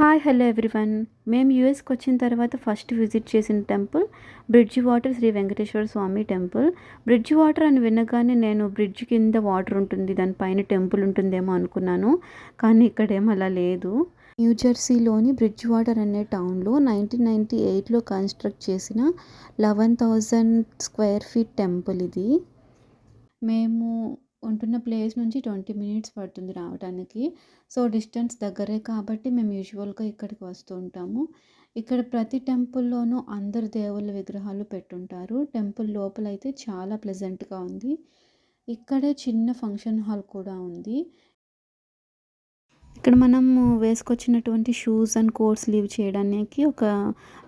Hi hello everyone మేము యూఎస్కి వచ్చిన తర్వాత ఫస్ట్ విజిట్ చేసిన temple Bridgewater Sri Venkateswara Swamy temple Bridgewater అని వినగానే నేను బ్రిడ్జ్ కింద వాటర్ ఉంటుంది దానిపైన టెంపుల్ ఉంటుందేమో అనుకున్నాను. కానీ ఇక్కడేమో అలా లేదు. న్యూజెర్సీలోని బ్రిడ్జ్ వాటర్ అనే టౌన్లో నైన్టీన్ నైంటీ ఎయిట్లో కన్స్ట్రక్ట్ చేసిన eleven thousand square feet temple ఇది. మేము ఉంటున్న ప్లేస్ నుంచి ట్వంటీ మినిట్స్ పడుతుంది రావడానికి సో డిస్టెన్స్ దగ్గరే కాబట్టి మేము యూజువల్గా ఇక్కడికి వస్తూ ఉంటాము. ఇక్కడ ప్రతి టెంపుల్లోనూ అందరు దేవుళ్ళ విగ్రహాలు పెట్టుంటారు. టెంపుల్ లోపల అయితే చాలా ప్లెజెంట్గా ఉంది. ఇక్కడే చిన్న ఫంక్షన్ హాల్ కూడా ఉంది. ఇక్కడ మనం వేసుకొచ్చినటువంటి షూస్ అండ్ కోట్స్ లీవ్ చేయడానికి ఒక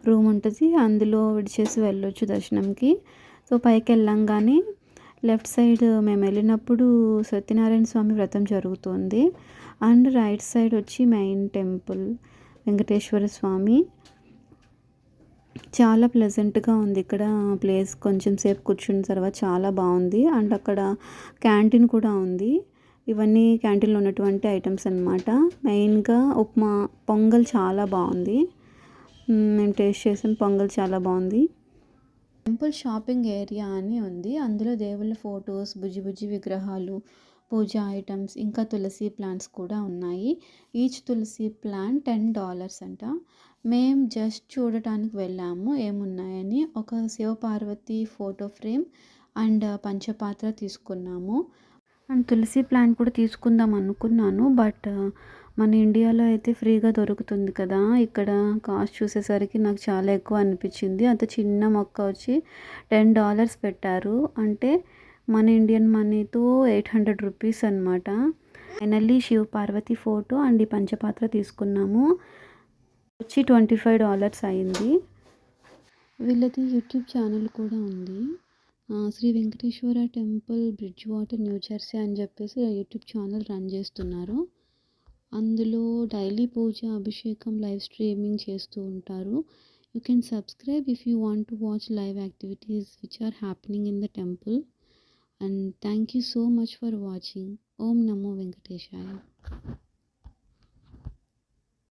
రూమ్ ఉంటుంది. అందులో విడిచేసి వెళ్ళొచ్చు దర్శనంకి. సో పైకి వెళ్ళంగానే లెఫ్ట్ సైడ్ మేము వెళ్ళినప్పుడు సత్యనారాయణ స్వామి వ్రతం జరుగుతుంది. అండ్ రైట్ సైడ్ వచ్చి మెయిన్ టెంపుల్ వెంకటేశ్వర స్వామి. చాలా ప్లెజెంట్గా ఉంది. ఇక్కడ ప్లేస్ కొంచెం సేపు కూర్చున్న తర్వాత చాలా బాగుంది. అండ్ అక్కడ క్యాంటీన్ కూడా ఉంది. ఇవన్నీ క్యాంటీన్లో ఉన్నటువంటి ఐటమ్స్ అనమాట మెయిన్గా ఉప్మా పొంగల్ చాలా బాగుంది. మేము టేస్ట్ చేసిన పొంగల్ చాలా బాగుంది. టెంపుల్ షాపింగ్ ఏరియా అని ఉంది. అందులో దేవుళ్ళ ఫొటోస్ బుజ్జి బుజ్జి విగ్రహాలు పూజా ఐటమ్స్ ఇంకా తులసి ప్లాంట్స్ కూడా ఉన్నాయి. ఈచ్ తులసి ప్లాంట్ టెన్ డాలర్స్ అంట. మేము జస్ట్ చూడటానికి వెళ్ళాము ఏమున్నాయని. ఒక శివపార్వతి ఫోటో ఫ్రేమ్ అండ్ పంచపాత్ర తీసుకున్నాము. అండ్ తులసి ప్లాంట్ కూడా తీసుకుందాం అనుకున్నాను బట్ మన ఇండియాలో అయితే ఫ్రీగా దొరుకుతుంది కదా. ఇక్కడ కాస్ట్ చూసేసరికి నాకు చాలా ఎక్కువ అనిపించింది. అంత చిన్న మొక్క వచ్చి టెన్ డాలర్స్ పెట్టారు. అంటే మన ఇండియన్ మనీతో ఎయిట్ హండ్రెడ్ రూపీస్ అనమాట finally Shiva Parvati photo and ఈ పంచపాత్ర తీసుకున్నాము. వచ్చి ట్వంటీ ఫైవ్ డాలర్స్ అయింది. వీళ్ళది యూట్యూబ్ ఛానల్ కూడా ఉంది. Sri Venkateswara temple Bridgewater New Jersey అని చెప్పేసి యూట్యూబ్ ఛానల్ రన్ చేస్తున్నారు. అందులో డైలీ పూజ అభిషేకం లైవ్ స్ట్రీమింగ్ చేస్తూ ఉంటారు. You can subscribe if you want to watch live activities which are happening in the temple. And thank you so much for watching. ఓం నమో వెంకటేశాయ.